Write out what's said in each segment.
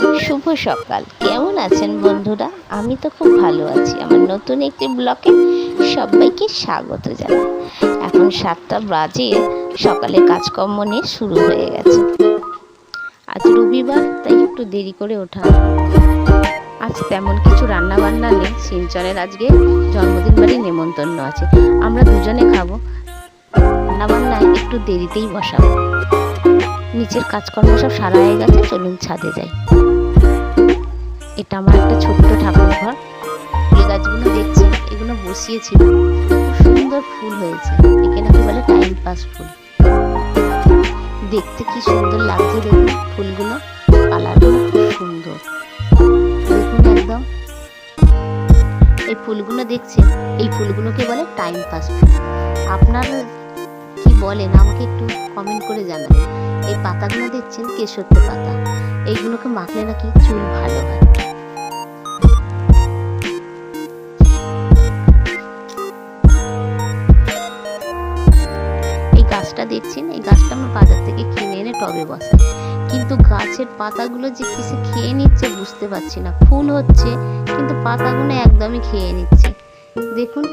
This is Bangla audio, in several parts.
শুভ সকাল। কেমন আছেন বন্ধুরা? আমি তো খুব ভালো আছি। আমার নতুন একটি ব্লকে সবাইকে স্বাগত জানাই। এখন সাতটা বাজে সকালে কাজকর্ম নিয়ে শুরু হয়ে গেছে। আজ রবিবার, তাই একটু দেরি করে ওঠা। আজ তেমন কিছু রান্না বান্না নেই। সিনচনের আজকে জন্মদিন বাড়ি নেমন্তন্ন আছে। আমরা দুজনে খাব। রান্না বান্নায় একটু দেরিতেই বসাবো। নিচের কাজকর্ম সব সারা হয়ে গেছে, চলুন ছাদে যাই। এটা আমার একটা ছোট্ট ঠাকুর ঘর ফুল গাছগুলো দেখছি এগুলো বসিয়েছিল। খুব সুন্দর ফুল হয়েছে। একে নাকি বলে টাইম পাস ফুল। দেখতে কি সুন্দর লাগছে দেখুন ফুলগুলো। কালারগুলো খুব সুন্দর। দেখুন একদম। এই ফুলগুলো দেখছেন? এই ফুলগুলোকে বলে টাইম পাস ফুল। আপনার কি বলেন? আমাকে একটু কমেন্ট করে জানাবেন এই পাতাগুলো দেখছেন কেশরতে পাতা। এইগুলোকে মাখলে নাকি চুল ভালো হয়। দেখছেন এই গাছটা আমার বাজার থেকে কিনে এনে টবে বসাই। কিন্তু গাছের পাতাগুলো যে কিসে খেয়ে নিচ্ছে বুঝতে পারছি না। ফুল হচ্ছে, কিন্তু পাতাগুলো একদমই খেয়ে নিচ্ছে। দেখুন,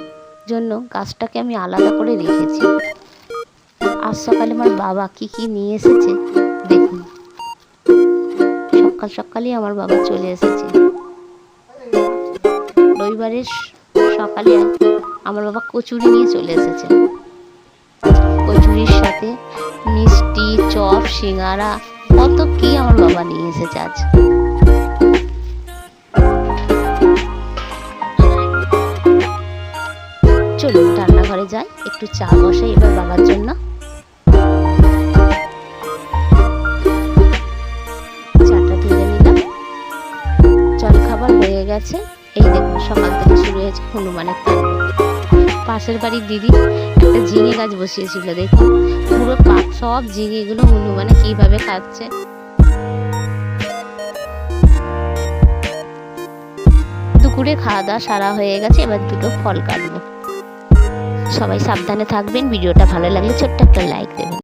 জন্য গাছটাকে আমি আলাদা করে রেখেছি। আজ সকালে আমার বাবা কি কি নিয়ে এসেছে, দেখুন। সকাল সকালই আমার বাবা চলে এসেছে। রবিবারের সকালে আমার বাবা কচুরি নিয়ে চলে এসেছে। কচুরির সাথে মিষ্টি, চপ, সিঙ্গারা, কত কি আমার বাবা নিয়ে এসেছে আজ। চলুন রান্নাঘরে যাই, একটু চা বসাই এবার বাবার জন্য। চাটা নিলাম। হয়ে গেছে। এই দেখুন, সকাল থেকে শুরু হয়েছে হনুমানের পাশের বাড়ির দিদি একটা ঝিঙে গাছ বসিয়েছিল দেখুন পুরো পাক সব ঝিঙেগুলো হনুমানে কীভাবে খাচ্ছে দুপুরে খাওয়া দাওয়া সারা হয়ে গেছে, এবার দুটো ফল কাটবো। সবাই সাবধানে থাকবেন, ভিডিওটা ভালো লাগলে ছোট্ট একটা লাইক দেবেন।